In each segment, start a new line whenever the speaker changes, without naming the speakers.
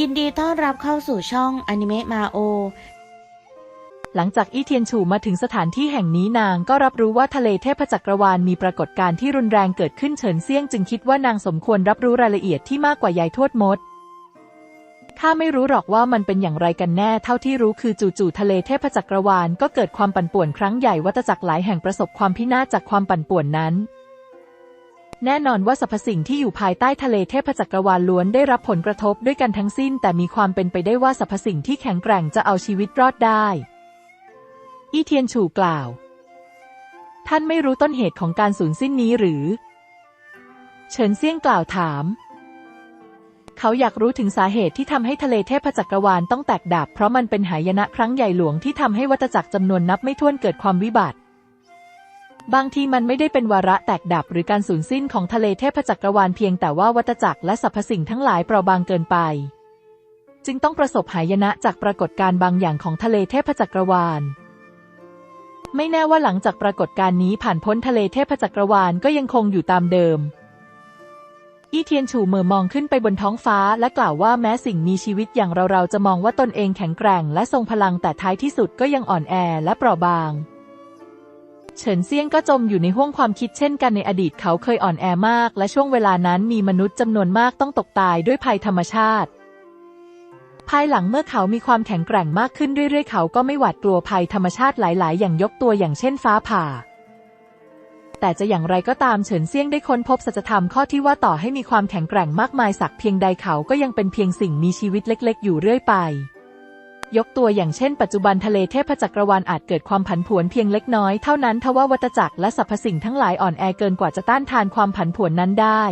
ยินดีต้อนรับเข้าสู่ช่องอนิเมะมาโอ
หลังจากอี้เทียนฉูมาถึงสถานที่แห่งนี้นางก็รับรู้ว่าทะเลเทพจักรวาลมีปรากฏการณ์ที่รุนแรงเกิดขึ้นเฉินเซี่ยงจึงคิดว่านางสมควรรับรู้รายละเอียดที่มากกว่ายายทวดมด ข้าไม่รู้หรอกว่ามันเป็นอย่างไรกันแน่เท่าที่รู้คือจู่ๆทะเลเทพจักรวาลก็เกิดความปั่นป่วนครั้งใหญ่วัตจักรหลายแห่งประสบความพินาศจากความปั่นป่วนนั้น แน่นอนว่าสรรพสิ่งที่อยู่ภายใต้ทะเลเทพจักรวาลล้วนได้รับผลกระทบด้วยกันทั้งสิ้น แต่มีความเป็นไปได้ว่าสรรพสิ่งที่แข็งแกร่งจะเอาชีวิตรอดได้ อี้เทียนฉูกล่าว ท่านไม่รู้ต้นเหตุของการสูญสิ้นนี้หรือ เฉินเซี่ยงกล่าวถาม เขาอยากรู้ถึงสาเหตุที่ทำให้ทะเลเทพจักรวาลต้องแตกดับ เพราะมันเป็นหายนะครั้งใหญ่หลวงที่ทำให้วัตจักรจำนวนนับไม่ถ้วนเกิดความวิบัติ บางทีมันไม่ได้เป็นวาระแตกดับหรือการสูญสิ้นของทะเลเทพจักรวาลเพียงแต่ว่าวัตจักรและสรรพสิ่งทั้งหลายเปราะบางเกินไป จึงต้องประสบหายนะจากปรากฏการณ์บางอย่างของทะเลเทพจักรวาล ไม่แน่ว่าหลังจากปรากฏการณ์นี้ผ่านพ้นทะเลเทพจักรวาลก็ยังคงอยู่ตามเดิม อี้เทียนฉูเม่อมองขึ้นไปบนท้องฟ้าและกล่าวว่าแม้สิ่งมีชีวิตอย่างเราๆจะมองว่าตนเองแข็งแกร่ง และทรงพลังแต่ท้ายที่สุดก็ยังอ่อนแอและเปราะบาง เฉินเซียงก็จมอยู่ในห้วงความคิดเช่นกันในอดีตเขาเคยอ่อนแอมาก และช่วงเวลานั้นมีมนุษย์จำนวนมากต้องตกตายด้วยภัยธรรมชาติ ภายหลังเมื่อเขามีความแข็งแกร่งมากขึ้นเรื่อยๆ เขาก็ไม่หวาดกลัวภัยธรรมชาติหลาย ๆ อย่างยกตัวอย่างเช่นฟ้าผ่า แต่จะอย่างไรก็ตามเฉินเซียงได้ค้นพบสัจธรรมข้อที่ว่าต่อให้มีความแข็งแกร่งมากมายสักเพียงใดเขาก็ยังเป็นเพียงสิ่งมีชีวิตเล็ก ๆ อยู่เรื่อยไป ยกตัวอย่างเช่นปัจจุบันทะเลเทพจักรวาลอาจเกิดความผันผวนเพียงเล็กน้อยเท่านั้นทว่าวัตจักรและสรรพสิ่งทั้งหลายอ่อนแอเกินกว่าจะต้านทานความผันผวนนั้นได้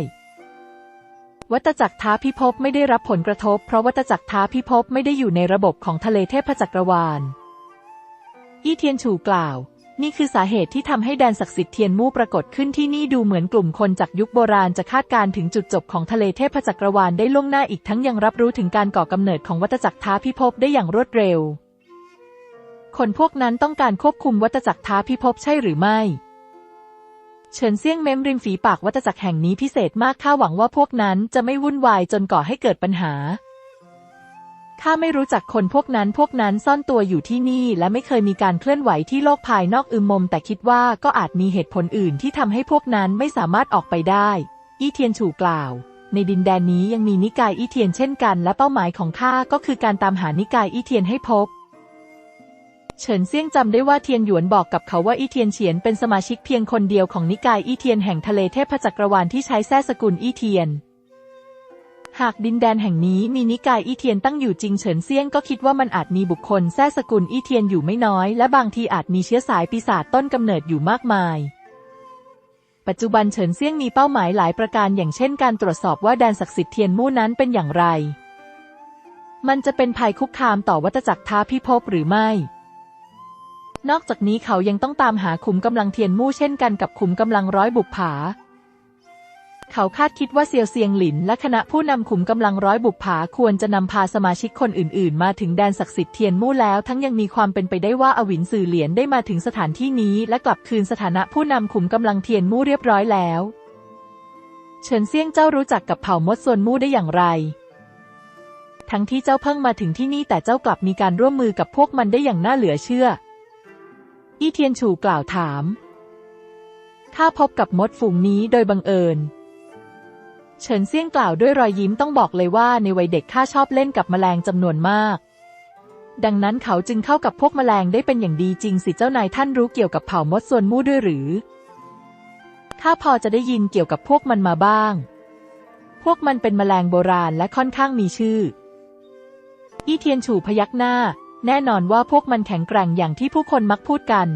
วัตจักรท้าพิภพไม่ได้รับผลกระทบ เพราะวัตจักรท้าพิภพไม่ได้อยู่ในระบบของทะเลเทพจักรวาล อี้เทียนฉูกล่าว นี่คือสาเหตุที่ทำให้แดนศักดิ์สิทธิ์เทียนมู่ปรากฏขึ้นที่นี่ดูเหมือนกลุ่มคนจากยุคโบราณจะคาดการณ์ถึงจุดจบของทะเลเทพจักรวาลได้ล่วงหน้าอีกทั้งยังรับรู้ถึงการก่อกำเนิดของวัตจักรท้าพิภพได้อย่างรวดเร็ว คนพวกนั้นต้องการควบคุมวัตจักรท้าพิภพใช่หรือไม่เฉินเซี่ยงเม้มริมฝีปากวัตจักรแห่งนี้พิเศษมากข้าหวังว่าพวกนั้นจะไม่วุ่นวายจนก่อให้เกิดปัญหา ข้าไม่รู้จักคนพวกนั้นพวกนั้นซ่อนตัวอยู่ที่นี่ และไม่เคยมีการเคลื่อนไหวที่โลกภายนอกอึมมม แต่คิดว่าก็อาจมีเหตุผลอื่นที่ทำให้พวกนั้นไม่สามารถออกไปได้ อี้เทียนฉูกล่าว ในดินแดนนี้ยังมีนิกายอี้เทียนเช่นกัน และเป้าหมายของข้าก็คือการตามหานิกายอี้เทียนให้พบเฉินเซี่ยงจำได้ว่าเทียนหยวนบอกกับเขาว่าอี้เทียนเฉียนเป็นสมาชิกเพียงคนเดียวของนิกายอี้เทียนแห่งทะเลเทพจักรวาลที่ใช้แท้สกุลอี้เทียน หากดินแดนแห่งนี้มีนิกายอี้เทียนตั้งอยู่จริงเฉินเซียงก็คิดว่ามันอาจมีบุคคลแท้สกุลอี้เทียนอยู่ไม่น้อย และบางทีอาจมีเชื้อสายปีศาจต้นกำเนิดอยู่มากมาย ปัจจุบันเฉินเซียงมีเป้าหมายหลายประการอย่างเช่นการตรวจสอบว่าแดนศักดิ์สิทธิ์เทียนมู่นั้นเป็นอย่างไร มันจะเป็นภัยคุกคามต่อวัตจักรท้าพิภพหรือไม่นอกจากนี้เขายังต้องตามหาขุมกำลังเทียนมู่เช่นกันกับขุมกำลังร้อยบุกผา เขาคาดคิดว่าเซียวเซียงหลินและคณะผู้นำขุมกำลังร้อยบุกผาควรจะนำพาสมาชิกคนอื่น ๆ มาถึงแดนศักดิ์สิทธิ์เทียนมู่แล้ว ทั้งยังมีความเป็นไปได้ว่าอวินสื่อเหรียญได้มาถึงสถานที่นี้ และกลับคืนสถานะผู้นำขุมกำลังเทียนมู่เรียบร้อยแล้ว เฉินเซียงเจ้ารู้จักกับเผ่ามดส่วนมู่ได้อย่างไร ทั้งที่เจ้าเพิ่งมาถึงที่นี่แต่เจ้ากลับมีการร่วมมือกับพวกมันได้อย่างน่าเหลือเชื่อ อี้เทียนฉูกล่าวถามข้าพบกับมดฝูงนี้โดยบังเอิญ เฉินเซี่ยงกล่าวด้วยรอยยิ้มต้องบอกเลยว่าในวัยเด็กข้าชอบเล่นกับแมลงจำนวนมาก ดังนั้นเขาจึงเข้ากับพวกแมลงได้เป็นอย่างดีจริงสิเจ้านายท่านรู้เกี่ยวกับเผ่ามดส่วนมู่ด้วยหรือข้าพอจะได้ยินเกี่ยวกับพวกมันมาบ้าง พวกมันเป็นแมลงโบราณและค่อนข้างมีชื่อ อี้เทียนฉูพยักหน้า แน่นอนว่าพวกมันแข็งแกร่งอย่างที่ผู้คนมักพูดกัน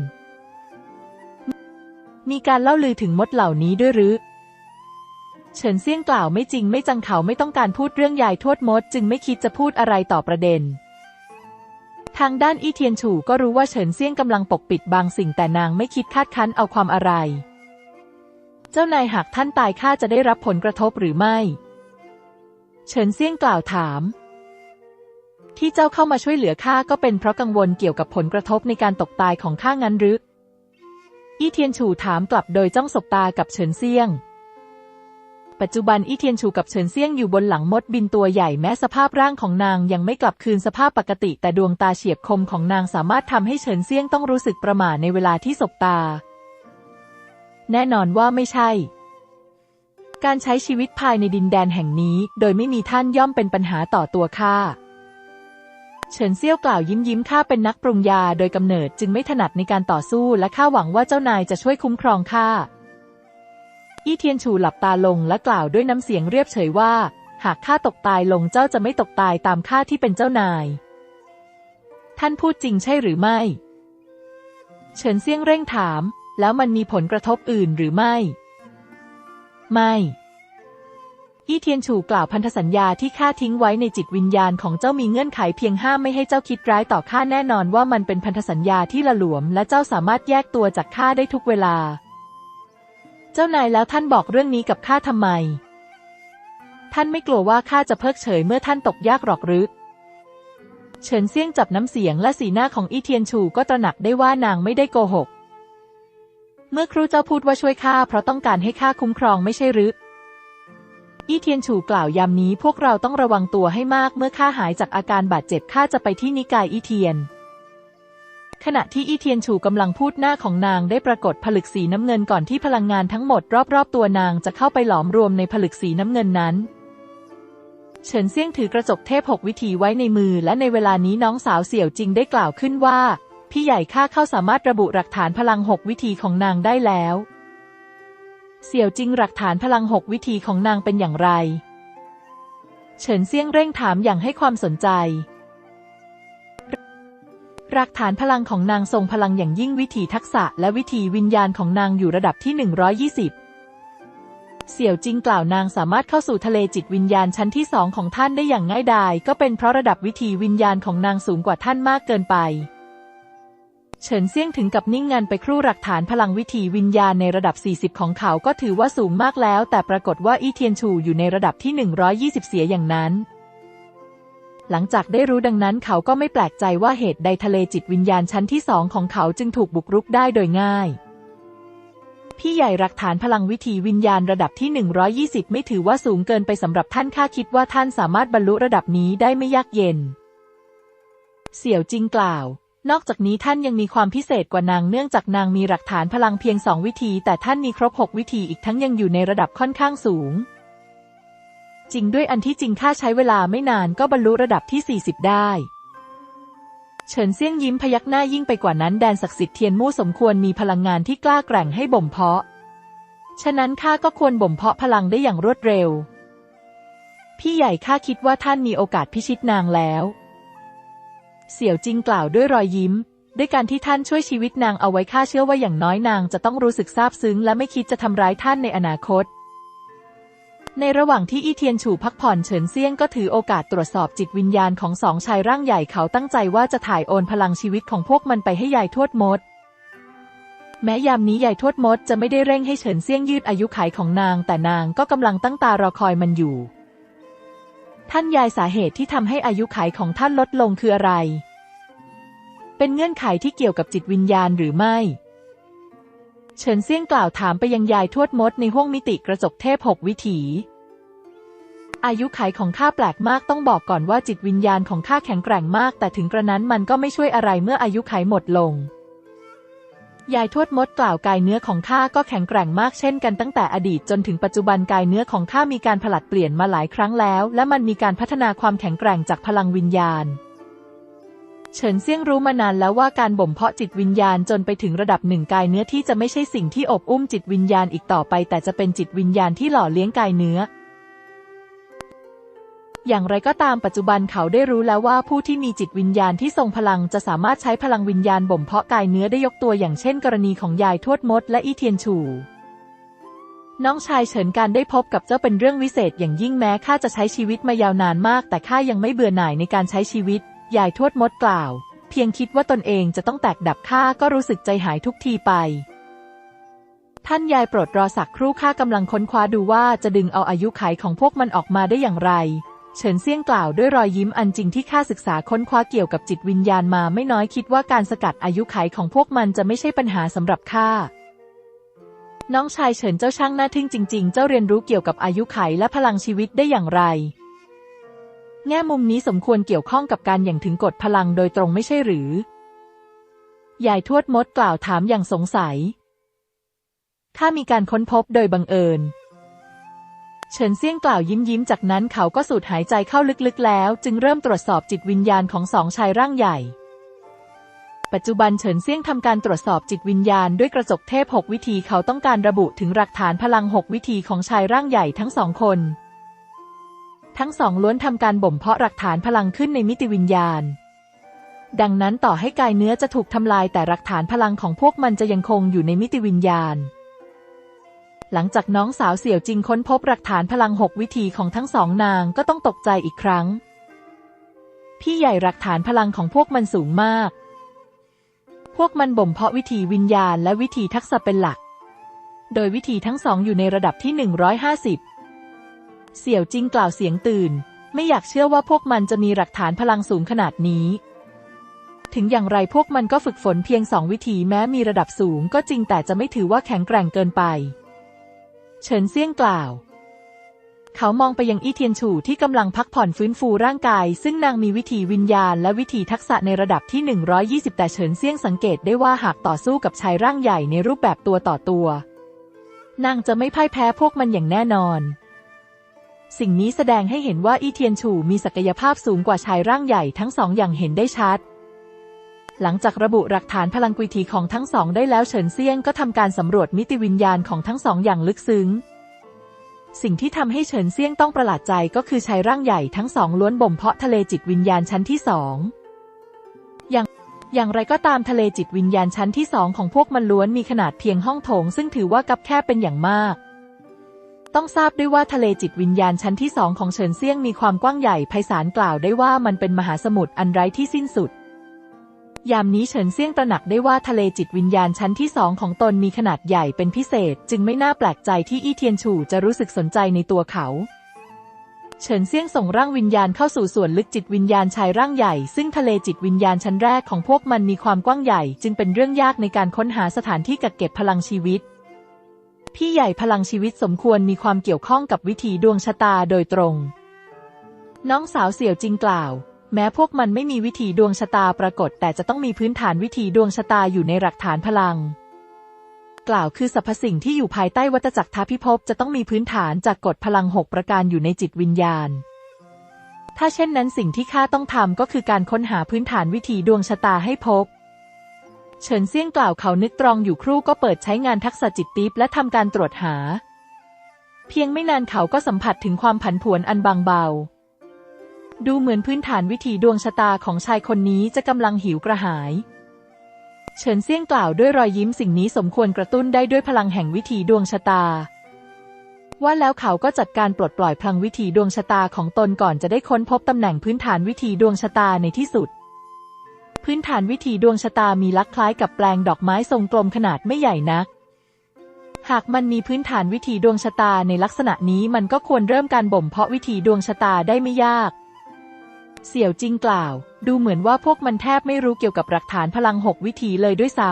มีการเล่าลือถึงมดเหล่านี้ด้วยหรือ เฉินเซี่ยงกล่าวไม่จริงไม่จังเขาไม่ต้องการพูดเรื่องยายทวดมด จึงไม่คิดจะพูดอะไรต่อประเด็น ทางด้านอี้เทียนฉูก็รู้ว่าเฉินเซี่ยงกำลังปกปิดบางสิ่งแต่นางไม่คิดคาดคั้นเอาความอะไร เจ้านายหากท่านตายข้าจะได้รับผลกระทบหรือไม่ เฉินเซี่ยงกล่าวถาม ที่เจ้าเข้ามาช่วยเหลือข้าก็เป็นเพราะกังวลเกี่ยวกับผลกระทบในการตกตายของข้างั้นหรืออี้เทียนฉูถามกลับโดยจ้องสบตากับเฉินเซี่ยง ปัจจุบันอี้เทียนชูกับเฉินเซี่ยงอยู่บนหลังมดบินตัวใหญ่แม้สภาพร่างของนางยังไม่กลับคืนสภาพปกติ แต่ดวงตาเฉียบคมของนางสามารถทำให้เฉินเซี่ยงต้องรู้สึกประหม่าในเวลาที่สบตา แน่นอนว่าไม่ใช่ การใช้ชีวิตภายในดินแดนแห่งนี้ โดยไม่มีท่านย่อมเป็นปัญหาต่อตัวข้าเฉินเซี่ยวกล่าวยิ้มยิ้มข้าเป็นนักปรุงยาโดยกำเนิดจึงไม่ถนัดในการต่อสู้และข้าหวังว่าเจ้านายจะช่วยคุ้มครองข้า อี้เทียนชูหลับตาลงและกล่าวด้วยน้ำเสียงเรียบเฉยว่า หากข้าตกตายลงเจ้าจะไม่ตกตายตามข้าที่เป็นเจ้านาย ท่านพูดจริงใช่หรือไม่ เฉินเซียงเร่งถาม แล้วมันมีผลกระทบอื่นหรือไม่ ไม่อี้เทียนฉูกล่าวพันธสัญญาที่ข้าทิ้งไว้ในจิตวิญญาณของเจ้ามีเงื่อนไขเพียงห้ามไม่ให้เจ้าคิดร้ายต่อข้าแน่นอนว่ามันเป็นพันธสัญญาที่ละหลวม และเจ้าสามารถแยกตัวจากข้าได้ทุกเวลา เจ้านายแล้วท่านบอกเรื่องนี้กับข้าทำไม ท่านไม่กลัวว่าข้าจะเพิกเฉยเมื่อท่านตกยากหรอกหรือเฉินเซี่ยงจับน้ำเสียงและสีหน้าของอี้เทียนชูก็ตระหนักได้ว่านางไม่ได้โกหก เมื่อครูเจ้าพูดว่าช่วยข้าเพราะต้องการให้ข้าคุ้มครองไม่ใช่หรืออี้เทียนฉูกล่าวยามนี้พวกเราต้องระวังตัวให้มากเมื่อข้าหายจากอาการบาดเจ็บข้าจะไปที่นิกายอี้เทียน ขณะที่อี้เทียนฉูกำลังพูดหน้าของนางได้ปรากฏผลึกสีน้ำเงินก่อนที่พลังงานทั้งหมดรอบๆตัวนางจะเข้าไปหลอมรวมในผลึกสีน้ำเงินนั้น เฉินเซี่ยงถือกระจกเทพหกวิธีไว้ในมือ และในเวลานี้น้องสาวเสี่ยวจริงได้กล่าวขึ้นว่า พี่ใหญ่ข้าเข้าสามารถระบุหลักฐานพลังหกวิธีของนางได้แล้ว เสี่ยวจริงหลักฐานพลังหกวิธีของนางเป็นอย่างไร เฉินเซี่ยงเร่งถามอย่างให้ความสนใจ หลักฐานพลังของนางทรงพลังอย่างยิ่งวิถีทักษะและวิถีวิญญาณของนางอยู่ระดับที่ 120 เสี่ยวจิงกล่าวนางสามารถเข้าสู่ทะเลจิตวิญญาณชั้นที่สองของท่านได้อย่างง่ายดาย ก็เป็นเพราะระดับวิถีวิญญาณของนางสูงกว่าท่านมากเกินไปเฉินเซี่ยงถึงกับนิ่งงันไปครู่หลักฐานพลังวิถีวิญญาณในระดับ 40 ของเขาก็ถือว่าสูงมากแล้ว แต่ปรากฏว่าอี้เทียนชูอยู่ในระดับที่ 120 เสียอย่างนั้น หลังจากได้รู้ดังนั้นเขาก็ไม่แปลกใจว่าเหตุใดทะเลจิตวิญญาณชั้นที่สองของเขาจึงถูกบุกรุกได้โดยง่าย พี่ใหญ่หลักฐานพลังวิถีวิญญาณระดับที่ 120 ไม่ถือว่าสูงเกินไปสำหรับท่านข้าคิดว่าท่านสามารถบรรลุระดับนี้ได้ไม่ยากเย็น เสี่ยวจิงกล่าว นอกจากนี้ท่านยังมีความพิเศษกว่านางเนื่องจากนางมีหลักฐานพลังเพียงสองวิธีแต่ท่านมีครบหกวิธีอีกทั้งยังอยู่ในระดับค่อนข้างสูง จริงด้วยอันที่จริงข้าใช้เวลาไม่นานก็บรรลุระดับที่ 40 ได้ เฉินเซี่ยงยิ้มพยักหน้ายิ่งไปกว่านั้นแดนศักดิ์สิทธิ์เทียนมู่สมควรมีพลังงานที่กล้าแกร่งให้บ่มเพาะ ฉะนั้นข้าก็ควรบ่มเพาะพลังได้อย่างรวดเร็ว พี่ใหญ่ข้าคิดว่าท่านมีโอกาสพิชิตนางแล้ว เสี่ยวจิงกล่าวด้วยรอยยิ้ม ด้วยการที่ท่านช่วยชีวิตนางเอาไว้ข้าเชื่อว่าอย่างน้อยนางจะต้องรู้สึกซาบซึ้งและไม่คิดจะทำร้ายท่านในอนาคต ในระหว่างที่อี้เทียนฉู่พักผ่อนเฉินเซียงก็ถือโอกาสตรวจสอบจิตวิญญาณของสองชายร่างใหญ่เขาตั้งใจว่าจะถ่ายโอนพลังชีวิตของพวกมันไปให้ยายทวดมด แม้ยามนี้ยายทวดมดจะไม่ได้เร่งให้เฉินเซียงยืดอายุขัยของนาง แต่นางก็กำลังตั้งตารอคอยมันอยู่ ท่านยายสาเหตุที่ทำให้อายุขัยของท่านลดลงคืออะไร เป็นเงื่อนไขที่เกี่ยวกับจิตวิญญาณหรือไม่ เฉินเซี่ยงกล่าวถามไปยังยายทวดมดในห้วงมิติกระจกเทพหกวิถี อายุขัยของข้าแปลกมากต้องบอกก่อนว่าจิตวิญญาณของข้าแข็งแกร่งมาก แต่ถึงกระนั้นมันก็ไม่ช่วยอะไรเมื่ออายุขัยหมดลง ยายทวดมดกล่าวกายเนื้อของข้าก็แข็งแกร่งมากเช่นกันตั้งแต่อดีตจนถึงปัจจุบันกายเนื้อของข้ามีการผลัดเปลี่ยนมาหลายครั้งแล้ว และมันมีการพัฒนาความแข็งแกร่งจากพลังวิญญาณ เฉินเซี่ยงรู้มานานแล้วว่าการบ่มเพาะจิตวิญญาณจนไปถึงระดับหนึ่งกายเนื้อที่จะไม่ใช่สิ่งที่อบอุ้มจิตวิญญาณอีกต่อไป แต่จะเป็นจิตวิญญาณที่หล่อเลี้ยงกายเนื้อ อย่างไรก็ตามปัจจุบันเขาได้รู้แล้วว่าผู้ที่มีจิตวิญญาณที่ทรงพลังจะสามารถใช้พลังวิญญาณบ่มเพาะกายเนื้อได้ยกตัวอย่างเช่น กรณีของยายทวดมด และอี้เทียนฉู่น้องชายเฉินการได้พบกับเจ้าเป็นเรื่องวิเศษอย่างยิ่งแม้ข้าจะใช้ชีวิตมายาวนานมาก แต่ข้ายังไม่เบื่อหน่ายในการใช้ชีวิต ยายทวดมดกล่าว เพียงคิดว่าตนเองจะต้องแตกดับข้าก็รู้สึกใจหายทุกทีไป ท่านยายโปรดรอสักครู่ข้ากำลังค้นคว้าดูว่าจะดึงเอาอายุไขของพวกมันออกมาได้อย่างไร เฉินเซี่ยงกล่าวด้วยรอยยิ้มอันจริงที่ข้าศึกษาค้นคว้าเกี่ยวกับจิตวิญญาณมาไม่น้อยคิดว่าการสกัดอายุไขของพวกมันจะไม่ใช่ปัญหาสำหรับข้าน้องชายเฉินเจ้าช่างน่าทึ่งจริง ๆ เจ้าเรียนรู้เกี่ยวกับอายุไขและพลังชีวิตได้อย่างไร แง่มุมนี้สมควรเกี่ยวข้องกับการอย่างถึงกฎพลังโดยตรงไม่ใช่หรือ ยายทวดมดกล่าวถามอย่างสงสัยข้ามีการค้นพบโดยบังเอิญ เฉินเซี่ยงกล่าวยิ้มยิ้มจากนั้นเขาก็สูดหายใจเข้าลึกๆแล้ว จึงเริ่มตรวจสอบจิตวิญญาณของสองชายร่างใหญ่ ปัจจุบันเฉินเซี่ยงทำการตรวจสอบจิตวิญญาณด้วยกระจกเทพหกวิธีเขาต้องการระบุถึงหลักฐานพลังหกวิธีของชายร่างใหญ่ทั้งสองคน ทั้งสองล้วนทำการบ่มเพาะหลักฐานพลังขึ้นในมิติวิญญาณ ดังนั้นต่อให้กายเนื้อจะถูกทำลายแต่หลักฐานพลังของพวกมันจะยังคงอยู่ในมิติวิญญาณ หลังจากน้องสาวเสี่ยวจิงค้นพบหลักฐานพลังหกวิธีของทั้งสองนางก็ต้องตกใจอีกครั้ง พี่ใหญ่หลักฐานพลังของพวกมันสูงมาก พวกมันบ่มเพาะวิธีวิญญาณและวิธีทักษะเป็นหลัก โดยวิธีทั้งสองอยู่ในระดับที่ 150 เสี่ยวจิงกล่าวเสียงตื่น ไม่อยากเชื่อว่าพวกมันจะมีหลักฐานพลังสูงขนาดนี้ ถึงอย่างไรพวกมันก็ฝึกฝนเพียงสองวิธีแม้มีระดับสูงก็จริงแต่จะไม่ถือว่าแข็งแกร่งเกินไป เฉินเซี่ยงกล่าว เขามองไปยังอี้เทียนฉู่ที่กำลังพักผ่อนฟื้นฟูร่างกาย ซึ่งนางมีวิธีวิญญาณและวิธีทักษะในระดับที่ 120 แต่เฉินเซี่ยงสังเกตได้ว่าหากต่อสู้กับชายร่างใหญ่ในรูปแบบตัวต่อตัว นางจะไม่พ่ายแพ้พวกมันอย่างแน่นอน สิ่งนี้แสดงให้เห็นว่าอี้เทียนฉู่มีศักยภาพสูงกว่าชายร่างใหญ่ทั้งสองอย่างเห็นได้ชัด หลังจากระบุหลักฐานพลังกุยทีของทั้งสองได้แล้วเฉินเซียงก็ทำการสำรวจมิติวิญญาณของทั้งสองอย่างลึกซึ้ง สิ่งที่ทำให้เฉินเซียงต้องประหลาดใจก็คือชายร่างใหญ่ทั้งสองล้วนบ่มเพาะทะเลจิตวิญญาณชั้นที่สองอย่างอย่างไรก็ตามทะเลจิตวิญญาณชั้นที่สองของพวกมันล้วนมีขนาดเพียงห้องโถง ซึ่งถือว่ากับแคบเป็นอย่างมาก ต้องทราบด้วยว่าทะเลจิตวิญญาณชั้นที่สองของเฉินเซียงมีความกว้างใหญ่ไพศาลกล่าวได้ว่ามันเป็นมหาสมุทรอันไร้ที่สิ้นสุด ยามนี้เฉินเซียงตระหนักได้ว่าทะเลจิตวิญญาณชั้นที่สองของตนมีขนาดใหญ่เป็นพิเศษ จึงไม่น่าแปลกใจที่อี้เทียนฉู่จะรู้สึกสนใจในตัวเขาเฉินเซียงส่งร่างวิญญาณเข้าสู่ส่วนลึกจิตวิญญาณชายร่างใหญ่ ซึ่งทะเลจิตวิญญาณชั้นแรกของพวกมันมีความกว้างใหญ่ จึงเป็นเรื่องยากในการค้นหาสถานที่กักเก็บพลังชีวิต พี่ใหญ่พลังชีวิตสมควรมีความเกี่ยวข้องกับวิถีดวงชะตาโดยตรง น้องสาวเสี่ยวจิงกล่าว แม้พวกมันไม่มีวิธีดวงชะตาปรากฏ แต่จะต้องมีพื้นฐานวิธีดวงชะตาอยู่ในหลักฐานพลัง กล่าวคือสรรพสิ่งที่อยู่ภายใต้วัฏจักรทาพิภพจะต้องมีพื้นฐานจากกฎพลังหกประการอยู่ในจิตวิญญาณ ถ้าเช่นนั้นสิ่งที่ข้าต้องทำก็คือการค้นหาพื้นฐานวิธีดวงชะตาให้พบ เฉินเซี่ยงกล่าวเขานึกตรองอยู่ครู่ก็เปิดใช้งานทักษะจิตติปและทำการตรวจหา เพียงไม่นานเขาก็สัมผัสถึงความผันผวนอันบางเบา ดูเหมือนพื้นฐานวิถีดวงชะตาของชายคนนี้จะกำลังหิวกระหาย เฉินเซี่ยงกล่าวด้วยรอยยิ้มสิ่งนี้สมควรกระตุ้นได้ด้วยพลังแห่งวิถีดวงชะตา ว่าแล้วเขาก็จัดการปลดปล่อยพลังวิถีดวงชะตาของตนก่อนจะได้ค้นพบตำแหน่งพื้นฐานวิถีดวงชะตาในที่สุด พื้นฐานวิถีดวงชะตามีลักษณ์คล้ายกับแปลงดอกไม้ทรงกลมขนาดไม่ใหญ่นัก หากมันมีพื้นฐานวิถีดวงชะตาในลักษณะนี้มันก็ควรเริ่มการบ่มเพาะวิถีดวงชะตาได้ไม่ยาก เสี่ยวจิงกล่าว ดูเหมือนว่าพวกมันแทบไม่รู้เกี่ยวกับหลักฐานพลังหกวิธีเลยด้วยซ้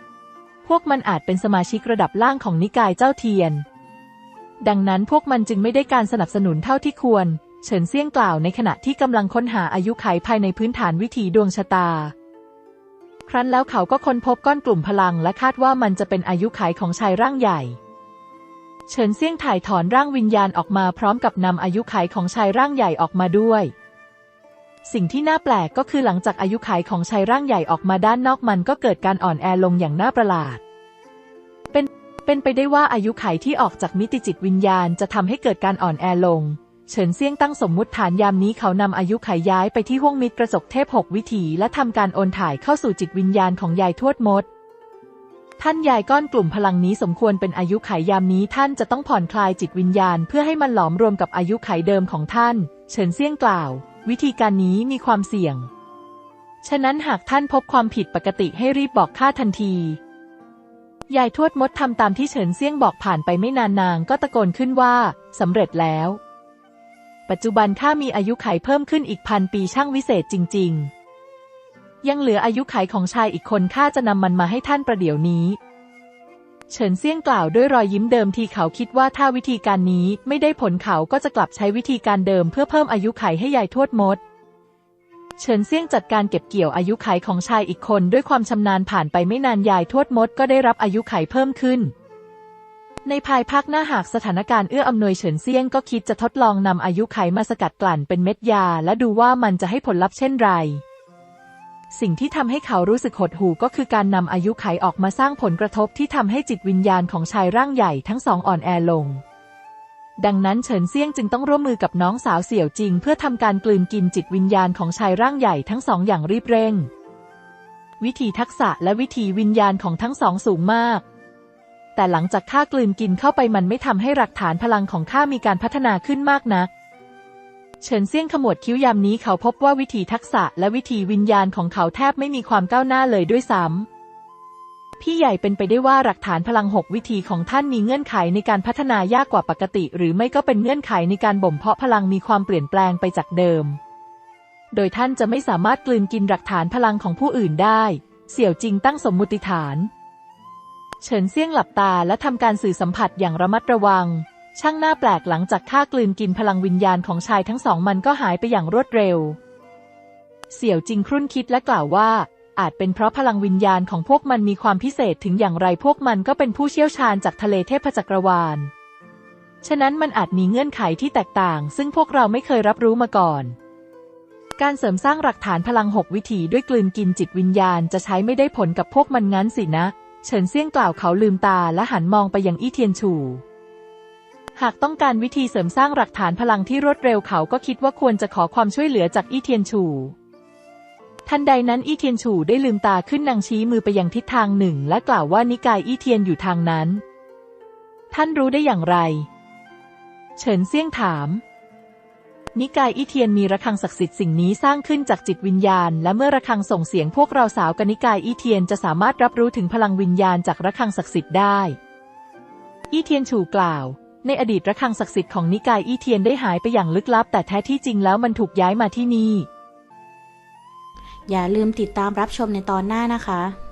ำพวกมันอาจเป็นสมาชิกระดับล่างของนิกายเจ้าเทียน ดังนั้นพวกมันจึงไม่ได้การสนับสนุนเท่าที่ควร เฉินเซี่ยงกล่าวในขณะที่กำลังค้นหาอายุไขภายในพื้นฐานวิถีดวงชะตา ครั้นแล้วเขาก็ค้นพบก้อนกลุ่มพลังและคาดว่ามันจะเป็นอายุไขของชายร่างใหญ่ เฉินเซี่ยงถ่ายถอนร่างวิญญาณออกมาพร้อมกับนำอายุไขของชายร่างใหญ่ออกมาด้วย สิ่งที่น่าแปลกก็คือหลังจากอายุไขของชายร่างใหญ่ออกมาด้านนอกมันก็เกิดการอ่อนแอลงอย่างน่าประหลาดเป็นเป็นไปได้ว่าอายุไขที่ออกจากมิติจิตวิญญาณจะทำให้เกิดการอ่อนแอลง เฉินเซี่ยงตั้งสมมุติฐานยามนี้เขานำอายุไขย้ายไปที่ห้วงมิตรกระจกเทพหกวิถีและทำการโอนถ่ายเข้าสู่จิตวิญญาณของยายทวดมด ท่านยายก้อนกลุ่มพลังนี้สมควรเป็นอายุไขยามนี้ท่านจะต้องผ่อนคลายจิตวิญญาณ เพื่อให้มันหลอมรวมกับอายุไขเดิมของท่าน เฉินเซี่ยงกล่าว วิธีการนี้มีความเสี่ยง ฉะนั้นหากท่านพบความผิดปกติให้รีบบอกข้าทันทียายทวดมดทำตามที่เฉินเซี่ยงบอกผ่านไปไม่นานนางก็ตะโกนขึ้นว่าสำเร็จแล้ว ปัจจุบันข้ามีอายุไขเพิ่มขึ้นอีกพันปีช่างวิเศษจริง ๆ ยังเหลืออายุไขของชายอีกคนข้าจะนำมันมาให้ท่านประเดี๋ยวนี้ เฉินเซี่ยงกล่าวด้วยรอยยิ้มเดิมทีเขาคิดว่าถ้าวิธีการนี้ไม่ได้ผลเขาก็จะกลับใช้วิธีการเดิมเพื่อเพิ่มอายุไขให้ยายทวดมด เฉินเซี่ยงจัดการเก็บเกี่ยวอายุไขของชายอีกคนด้วยความชำนาญผ่านไปไม่นานยายทวดมดก็ได้รับอายุไขเพิ่มขึ้น ในภายภาคหน้าหากสถานการณ์เอื้ออำนวยเฉินเซียงก็คิดจะทดลองนำอายุไขมาสกัดกลั่นเป็นเม็ดยา และดูว่ามันจะให้ผลลัพธ์เช่นไร สิ่งที่ทำให้เขารู้สึกหดหู่ก็คือการนำอายุไขออกมาสร้างผลกระทบที่ทำให้จิตวิญญาณของชายร่างใหญ่ทั้งสองอ่อนแอลง ดังนั้นเฉินเซียงจึงต้องร่วมมือกับน้องสาวเสี่ยวจริง เพื่อทำการกลืนกินจิตวิญญาณของชายร่างใหญ่ทั้งสองอย่างรีบเร่ง วิธีทักษะและวิธีวิญญาณของทั้งสองสูงมาก แต่หลังจากข้ากลืนกินเข้าไปมันไม่ทำให้หลักฐานพลังของข้ามีการพัฒนาขึ้นมากนัก เฉินเซี่ยงขมวดคิ้วยามนี้เขาพบว่าวิธีทักษะและวิธีวิญญาณของเขาแทบไม่มีความก้าวหน้าเลยด้วยซ้ำพี่ใหญ่เป็นไปได้ว่าหลักฐานพลังหกวิธีของท่านมีเงื่อนไขในการพัฒนายากกว่าปกติ หรือไม่ก็เป็นเงื่อนไขในการบ่มเพาะพลังมีความเปลี่ยนแปลงไปจากเดิม โดยท่านจะไม่สามารถกลืนกินหลักฐานพลังของผู้อื่นได้ เสี่ยวจริงตั้งสมมุติฐาน เฉินเซี่ยงหลับตาและทำการสื่อสัมผัสอย่างระมัดระวัง ช่างหน้าแปลกหลังจากข้ากลืนกินพลังวิญญาณของชายทั้งสองมันก็หายไปอย่างรวดเร็ว เสี่ยวจิงครุ่นคิดและกล่าวว่า อาจเป็นเพราะพลังวิญญาณของพวกมันมีความพิเศษถึงอย่างไรพวกมันก็เป็นผู้เชี่ยวชาญจากทะเลเทพจักรวาล ฉะนั้นมันอาจมีเงื่อนไขที่แตกต่าง ซึ่งพวกเราไม่เคยรับรู้มาก่อนการเสริมสร้างหลักฐานพลังหกวิธีด้วยกลืนกินจิตวิญญาณจะใช้ไม่ได้ผลกับพวกมันงั้นสินะ เฉินเซี่ยงกล่าวเขาลืมตาและหันมองไปยังอี้เทียนฉูหากต้องการวิธีเสริมสร้างหลักฐานพลังที่รวดเร็วเขาก็คิดว่าควรจะขอความช่วยเหลือจากอี้เทียนฉูทันใดนั้นอี้เทียนฉูได้ลืมตาขึ้นนางชี้มือไปยังทิศทางหนึ่ง และกล่าวว่านิกายอี้เทียนอยู่ทางนั้น ท่านรู้ได้อย่างไร เฉินเซี่ยงถาม นิกายอี้เทียนมีระฆังศักดิ์สิทธิ์สิ่งนี้สร้างขึ้นจากจิตวิญญาณ และเมื่อระฆังส่งเสียงพวกเราสาวกนิกายอี้เทียนจะสามารถรับรู้ถึงพลังวิญญาณจากระฆังศักดิ์สิทธิ์ได้ อี้เทียนฉูกล่าว ในอดีตระฆังศักดิ์สิทธิ์ของนิกายอี้เทียนได้หายไปอย่างลึกลับ แต่แท้ที่จริงแล้วมันถูกย้ายมาที่นี่
อย่าลืมติดตามรับชมในตอนหน้านะคะ